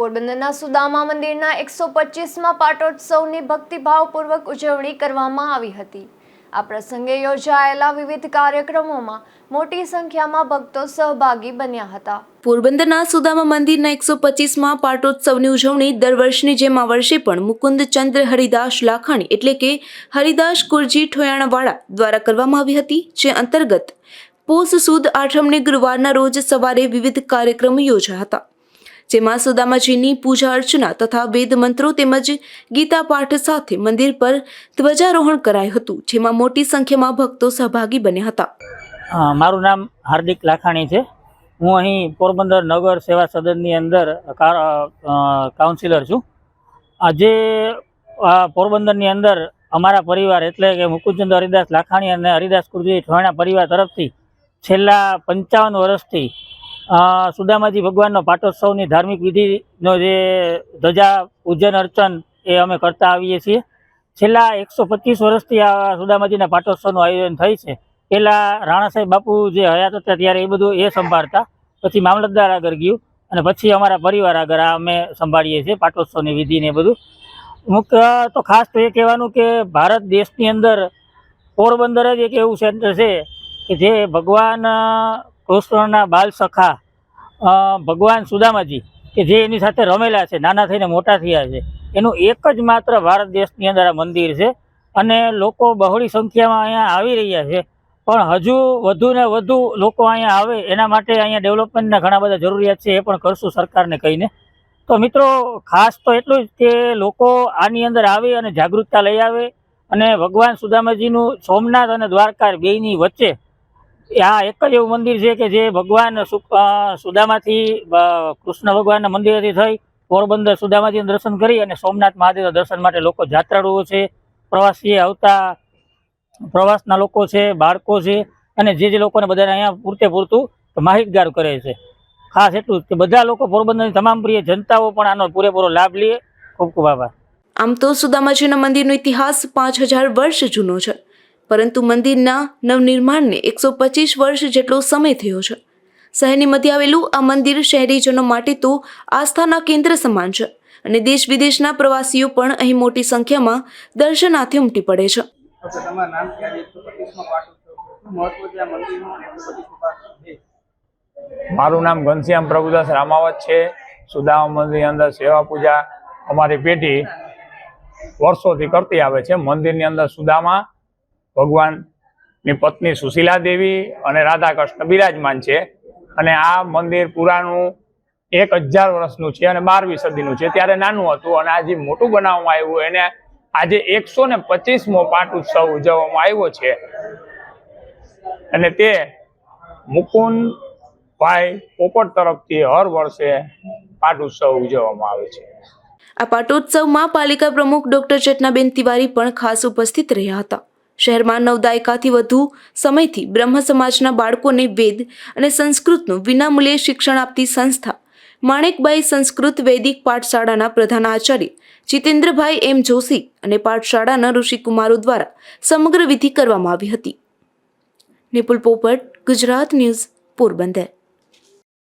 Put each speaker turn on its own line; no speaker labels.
પોરબંદરના સુદામા મંદિરના એકસો પચીસમાં પાટોત્સવની ભક્તિભાવપૂર્વક ઉજવણી કરવામાં આવી હતી. આ પ્રસંગે યોજાયેલા વિવિધ કાર્યક્રમોમાં મોટી સંખ્યામાં ભક્તો સહભાગી બન્યા હતા.
પોરબંદરના સુદામા મંદિરના એકસો પચીસમાં પાટોત્સવની ઉજવણી દર વર્ષની જેમ આ વર્ષે પણ મુકુંદ ચંદ્ર હરિદાસ લાખાણી એટલે કે હરિદાસ કુરજી ઠોયાણાવાળા દ્વારા કરવામાં આવી હતી, જે અંતર્ગત પોષ સુદ આઠમને ગુરુવારના રોજ સવારે વિવિધ કાર્યક્રમો યોજાયા હતા. જેમાં સુદામાજીની પૂજા અર્ચના તથા વેદ મંત્રો તેમજ ગીતા પાઠ સાથે મંદિર પર ધ્વજારોહણ કરાયું હતું, જેમાં મોટી સંખ્યામાં ભક્તો સહભાગી બન્યા હતા.
મારું નામ હાર્દિક લાખાણી છે. હું અહીં પોરબંદર નગર સેવા સદનની અંદર કાઉન્સિલર છું. આજે પોરબંદરની અંદર અમારા પરિવાર એટલે કે મુકુદચંદ હરિદાસ લાખાણી અને હરિદાસ કુરજી ઠોયણા પરિવાર તરફથી છેલ્લા પંચાવન વર્ષથી સુદામાજી ભગવાનનો પાટોત્સવની ધાર્મિક વિધિનો જે ધજા, પૂજન, અર્ચન એ અમે કરતા આવીએ છીએ. છેલ્લા એકસો પચીસ વર્ષથી આ સુદામાજીના પાટોત્સવનું આયોજન થાય છે. પહેલાં રાણા સાહેબ બાપુ જે હયાત હતા ત્યારે એ બધું એ સંભાળતા, પછી મામલતદાર આગળ ગયું અને પછી અમારા પરિવાર આગળ આ અમે સંભાળીએ છીએ પાટોત્સવની વિધિને બધું. મુખ્ય તો ખાસ તો એ કહેવાનું કે ભારત દેશની અંદર પોરબંદર જ એક એવું સેન્ટર છે કે જે ભગવાન કૃષ્ણના બાલ સખા ભગવાન સુદામાજી, કે જે એની સાથે રમેલા છે, નાના થઈને મોટા થયા છે, એનું એક જ માત્ર ભારત દેશની અંદર આ મંદિર છે અને લોકો બહોળી સંખ્યામાં અહીંયા આવી રહ્યા છે. પણ હજુ વધુ ને વધુ લોકો અહીંયા આવે, એના માટે અહીંયા ડેવલપમેન્ટના ઘણા બધા જરૂરિયાત છે, એ પણ કરશું સરકારને કહીને. તો મિત્રો, ખાસ તો એટલું જ કે લોકો આની અંદર આવે અને જાગૃતતા લઈ આવે અને ભગવાન સુદામાજીનું સોમનાથ અને દ્વારકા બેયની વચ્ચે આ એક જ એવું મંદિર છે કે જે ભગવાન સુદામાથી કૃષ્ણ ભગવાનના મંદિરેથી થઈ, પોરબંદર સુદામાજીનું દર્શન કરી અને સોમનાથ મહાદેવના દર્શન માટે લોકો જાત્રાળુઓ છે પ્રવાસીએ આવતા, પ્રવાસના લોકો છે, બાળકો છે અને જે જે લોકોને બધાને અહીંયા પૂરતે પૂરતું માહિતગાર કરે છે. ખાસ એટલું કે બધા લોકો પોરબંદરની તમામ પ્રિય જનતાઓ પણ આનો પૂરેપૂરો લાભ લે. ખૂબ ખૂબ આભાર.
આમ તો સુદામાજીના મંદિરનો ઇતિહાસ પાંચ હજાર વર્ષ જૂનો છે. પરંતુ મંદિરના નવનિર્માણને એકસો પચીસ વર્ષ જેટલો સમય થયો છે. શહેરની મધ્ય આવેલું આ મંદિર શહેરીજનો માટે તો આસ્થાના કેન્દ્ર સમાન છે અને દેશ વિદેશના પ્રવાસીઓ પણ અહીં મોટી સંખ્યામાં દર્શનાર્થે ઉમટી પડે છે?
મારું નામ ઘનશ્યામ પ્રભુદાસ રામાવત છે. સુદામા મંદિરની અંદર સેવા પૂજા અમારી પેઢી વર્ષોથી કરતી આવે છે. મંદિરની અંદર સુદામા ભગવાનની પત્ની સુશીલા દેવી અને રાધા કૃષ્ણ બિરાજમાન છે. અને આ મંદિર પુરાનું એક હજાર વર્ષનું છે અને બારમી સદીનું છે. ત્યારે નાનું હતું અને આજે મોટું બનાવવામાં આવ્યું, એને આજે એકસો ને પચીસમો પાટ ઉત્સવ ઉજવવામાં આવ્યો છે. અને તે મુકુંદભાઈ પોપટ તરફથી હર વર્ષે પાટ ઉત્સવ ઉજવવામાં આવે છે.
આ પાટોત્સવમાં પાલિકા પ્રમુખ ડોક્ટર ચેતનાબેન તિવારી પણ ખાસ ઉપસ્થિત રહ્યા હતા. શહેરમાં નવ દાયકાથી વધુ સમયથી બ્રહ્મ સમાજના બાળકોને વેદ અને સંસ્કૃતનું વિનામૂલ્યે શિક્ષણ આપતી સંસ્થા માણેકબાઈ સંસ્કૃત વૈદિક પાઠશાળાના પ્રધાન આચાર્ય જીતેન્દ્રભાઈ એમ જોશી અને પાઠશાળાના ઋષિકુમારો દ્વારા સમગ્ર વિધિ કરવામાં આવી હતી. નિપુલ પોપટ, ગુજરાત ન્યૂઝ, પોરબંદર.